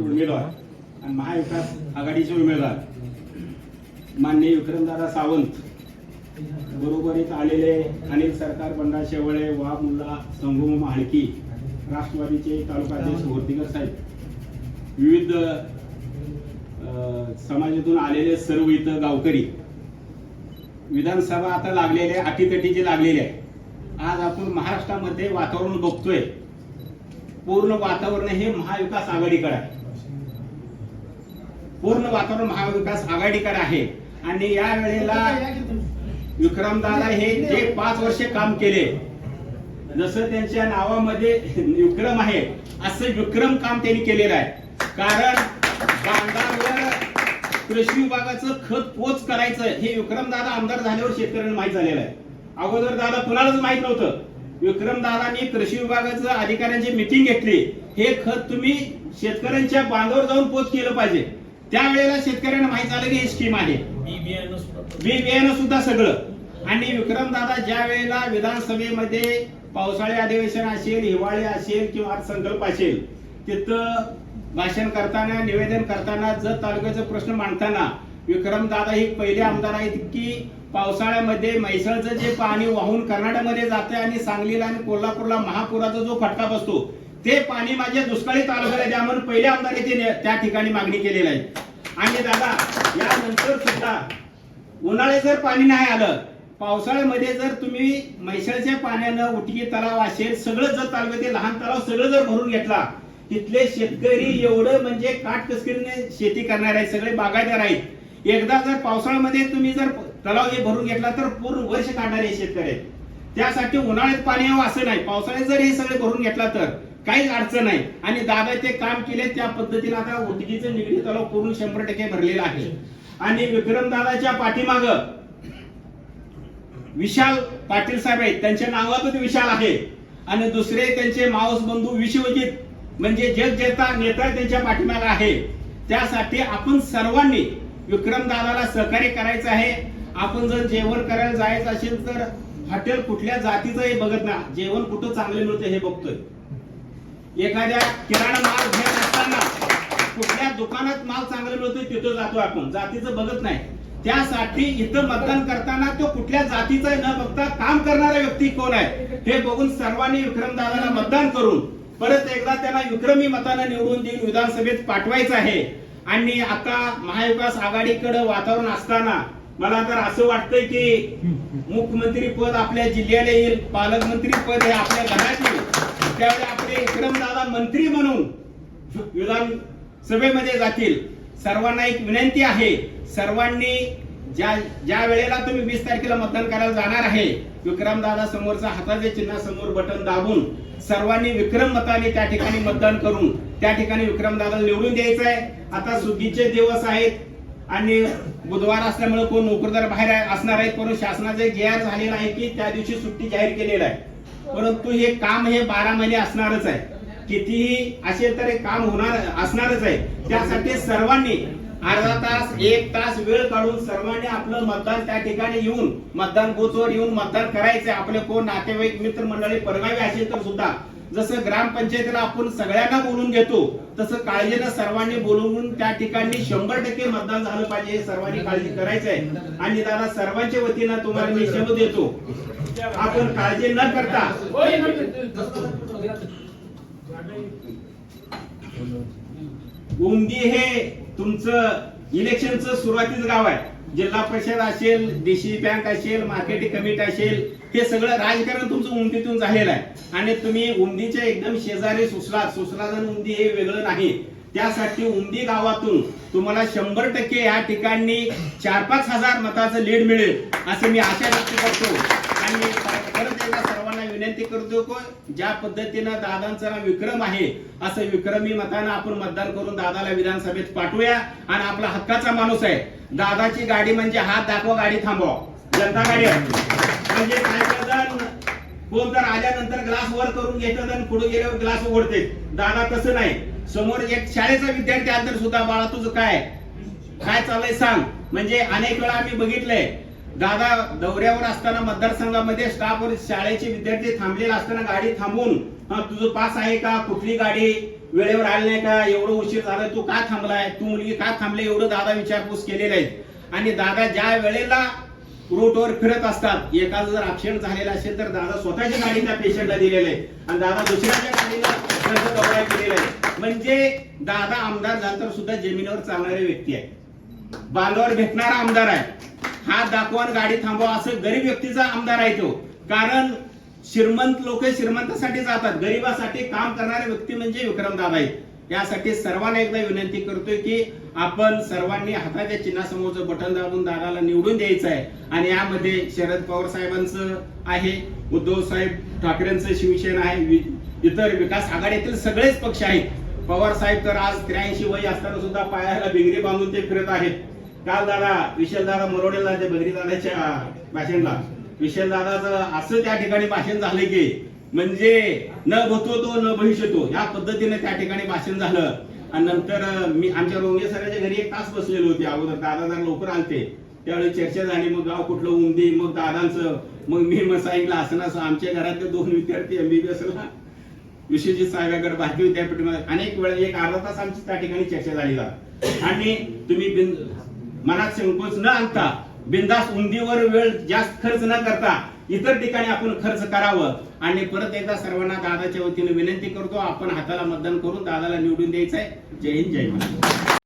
उमेदवार आणि महाविकास आघाडीचे उमेदवार. माननीय विक्रमदादा सावंत बरोबरीत आलेले अनिल सरकार बंडा शेवळे वा मुल्ला संगम माळकी राष्ट्रवादीचे तालुकाध्यक्ष होर्तीकर साहेब. विविध समाजातून आलेले सर्व इथं गावकरी. विधानसभा आता लागलेले अटीतटीचे लागलेले आहे आज आपण महाराष्ट्रामध्ये वातावरण बघतोय. पूर्ण वातावरण हे महाविकास आघाडीकडे आहे. पूर्ण वातावरण महाविकास आघाडीकडे आहे. आणि या वेळेला विक्रमदादा हे जे पाच वर्ष काम केले जसं त्यांच्या नावामध्ये विक्रम आहे असं विक्रम काम त्यांनी केलेलं आहे. कारण बांधावर कृषी विभागाचं खत पोच करायचं हे विक्रमदादा आमदार झाल्यावर शेतकऱ्यांना माहीत झालेलं आहे. अगोदर दादा कुणालाच माहीत नव्हतं. विक्रमदादांनी कृषी विभागाचं अधिकाऱ्यांची मिटिंग घेतली. हे खत तुम्ही शेतकऱ्यांच्या बांधावर जाऊन पोच केलं पाहिजे. त्यावेळेला शेतकऱ्यांना माहीत झालं की ही स्कीम आहे. बी बियाणं सुद्धा सगळं. आणि विक्रमदादा ज्या वेळेला विधानसभेमध्ये पावसाळी अधिवेशन असेल हिवाळी असेल किंवा अर्थसंकल्प असेल तिथं भाषण करताना निवेदन करताना जत तालुक्याचा प्रश्न मांडताना विक्रमदादा हे पहिले आमदार आहेत की पावसाळ्यामध्ये म्हैसळचं जे पाणी वाहून कर्नाटकमध्ये जाते आणि सांगलीला आणि कोल्हापूरला महापुराचा जो फटका बसतो ते पाणी माझ्या दुष्काळी तालुक्याला द्या म्हणून पहिले आमदार त्या ठिकाणी मागणी केलेली आहे. आणि दादा यानंतर सुद्धा उन्हाळ्यात जर पाणी नाही आलं पावसाळ्यामध्ये जर तुम्ही म्हैसाळच्या पाण्यानं उटकी तलाव असेल सगळं जर तालुक्यातील लहान तलाव सगळं जर भरून घेतला तिथले शेतकरी एवढं म्हणजे काटकसरीने शेती करणार आहेत सगळे बागायदार आहेत. एकदा जर पावसाळ्यामध्ये तुम्ही जर तलाव हे भरून घेतला तर पूर्ण वर्ष काढणारे शेतकरी आहेत. त्यासाठी उन्हाळ्यात पाणी यावं असं नाही. पावसाळ्यात जर हे सगळे भरून घेतला तर काहीच अडचण नाही. आणि दादा ते काम केले त्या पद्धतीने आता उदगीचं निगडी तलाव पूर्ण शंभर टक्के भरलेला आहे. आणि विक्रम दादाच्या पाठीमाग विशाल पाटील साहेब आहेत. त्यांच्या नावातच विशाल आहे. आणि दुसरे त्यांचे मावस बंधू विश्वजित म्हणजे जग जेता नेता त्यांच्या पाठीमागे आहे. त्यासाठी आपण सर्वांनी विक्रम दादाला सहकार्य करायचं आहे. आपण जर जेवण करायला जायचं असेल तर हॉटेल कुठल्या जातीचं हे बघत ना जेवण कुठं चांगलं मिळतं हे बघतोय. एखाद्या किराणा माल घेत असताना कुठल्या दुकानात माल चांगला मिळतो तिथं जातो आपण. जातीचं बघत नाही. त्यासाठी इथं मतदान करताना तो कुठल्या जातीचा न बघता काम करणारा व्यक्ती कोण आहे हे बघून सर्वांनी विक्रमदादाला मतदान करून परत एकदा त्यांना विक्रमी मतानं निवडून देऊन विधानसभेत पाठवायचं आहे. आणि आता महाविकास आघाडीकडे वातावरण असताना मला तर असं वाटतंय की मुख्यमंत्री पद आपल्या जिल्ह्याला येईल पालकमंत्री पद हे आपल्या घरात येईल. त्यावेळी आपले विक्रमदादा मंत्री म्हणून विधान सभेमध्ये जातील. सर्वांना एक विनंती आहे. सर्वांनी ज्या ज्या वेळेला तुम्ही वीस तारखेला मतदान करायला जाणार आहे विक्रमदादा समोरचा हाताचे चिन्ह समोर बटन दाबून सर्वांनी विक्रम मताने त्या ठिकाणी मतदान करून त्या ठिकाणी विक्रमदादा निवडून द्यायचं आहे आता सुगीचे दिवस आहेत आणि बुधवार असल्यामुळे कोण नोकरदार बाहेर आहे- असणार आहेत परंतु शासनाचे जाहीर झालेला आहे की त्या दिवशी सुट्टी जाहीर केलेलं आहे. परंतु हे काम हे बारा महिने असणारच आहे. कितीही असेल तर हे काम होणार असणारच आहे. त्यासाठी सर्वांनी अर्धा तास एक तास वेळ काढून सर्वांनी आपलं मतदान त्या ठिकाणी येऊन मतदान बूथवर येऊन मतदान करायचं आपले कोण नातेवाईक मित्र मंडळी परगावी असेल तर सुद्धा जसं ग्रामपंचायतीला आपण सगळ्यांना बोलून घेतो तसं काळजीनं सर्वांनी बोलवून त्या ठिकाणी शंभर टक्के मतदान झालं पाहिजे हे सर्वांनी काळजी करायचं आहे आणि दादा सर्वांच्या वतीनं तुम्हाला मी शब्द देतो. आपण काळजी न करता. उमदी हे तुमचं इलेक्शनचं सुरुवातीचं गाव आहे. जिल्हा परिषद असेल डीसी बँक असेल मार्केटिंग कमिटी असेल हे सगळं राजकारण तुमचं उमदीतून झालेलं आहे. आणि तुम्ही उमदीच्या एकदम शेजारी सुसला सुसलाजन उमदी हे वेगळं नाही. त्यासाठी उमदी गावातून तुम्हाला शंभर टक्के या ठिकाणी चार पाच हजार मताचं लीड मिळेल असं मी आशा व्यक्त करतो. आणि परत एकदा सर्वांना विनंती करतो की ज्या पद्धतीनं दादांचा ना विक्रम आहे असं विक्रमी मतानं आपण मतदान करून दादाला विधानसभेत पाठवूया. आणि आपला हक्काचा माणूस आहे. दादाची गाडी म्हणजे हात दाखवा गाडी थांबवा. जनता गाडी आहे. म्हणजे काय करतात? कोण तर आल्यानंतर ग्लास वर करून घेतात आणि पुढे गेल्यावर ग्लास उघडते. दादा तसं नाही. समोर एक शाळेचा विद्यार्थी आला तर सुद्धा बाळा तुझं काय? काय चाललंय सांग. म्हणजे अनेक वेळा आम्ही बघितलंय. दादा दौऱ्यावर असताना मतदारसंघामध्ये स्टाफवर शाळेचे विद्यार्थी थांबलेले असताना गाडी थांबून तुझं पास आहे का? कुठली गाडी? वेळेवर आली नाही का? एवढं उशीर झाला तू का थांबलाय? तू मुलगी का थांबले? एवढं दादा विचारपूस केलेले आहे. आणि दादा ज्या वेळेला रोडवर फिरत असतात. एखादं जर ऍक्सिडेंट झालेला असेल तर दादा स्वतःच्या गाडी त्या पेशंटला दिलेले आहे. आणि दादा दुसऱ्याच्या गाडीला कवरा केलेला आहे. म्हणजे दादा आमदार झाला तर सुद्धा जमिनीवर चालणारे व्यक्ती आहे. बांधावर भेटणारा आमदार आहे. हात दाखवून गाडी थांबवा असं गरीब व्यक्तीचा आमदार आहे तो. कारण श्रीमंत लोक श्रीमंतासाठी जातात. गरिबासाठी काम करणारे व्यक्ती म्हणजे विक्रम दादा आहेत. यासाठी सर्वांना एकदा विनंती करतोय की आपण सर्वांनी हाताच्या चिन्हासमोरचं बटन दाबून दादाला निवडून द्यायचं आहे आणि यामध्ये शरद पवार साहेबांचं आहे उद्धव साहेब ठाकरेंचं शिवसेना आहे इतर विकास आघाडीतील सगळेच पक्ष आहेत. पवार साहेब तर आज त्र्याऐंशी वय असताना सुद्धा पायाला बिगरी बांधून ते फिरत आहेत. काल दादा विशाल दादा मरोडेला त्या बगरी दादाच्या भाषणला. विशाल दादाचं असं त्या ठिकाणी भाषण झालं की म्हणजे न भूतो तो न भविष्यतो या पद्धतीने त्या ठिकाणी भाषण झालं. आणि नंतर मी आमच्या रोंगे सरांच्या घरी एक तास बसलेले होते. अगोदर दादा जर लवकर आलते त्यावेळी चर्चा झाली मग गाव कुठलं उमदी मग दादांचं मग मी मग सांगितलं असं नसं आमच्या घरातले दोन विद्यार्थी एमबीबीएसला विश्वजित साहेबांकडे भारतीय विद्यापीठामध्ये अनेक वेळा एक अर्धा तास आमची त्या ठिकाणी चर्चा झाली आणि तुम्ही बिन मनात संकोच न आणता बिंदास उंदीवर वेळ जास्त खर्च न करता इतर ठिकाणी आपण खर्च करावं. आणि परत एकदा सर्वांना दादाच्या वतीने विनंती करतो आपण हाताला मतदान करून दादाला निवडून द्यायचंय. जय हिंद जय महाराज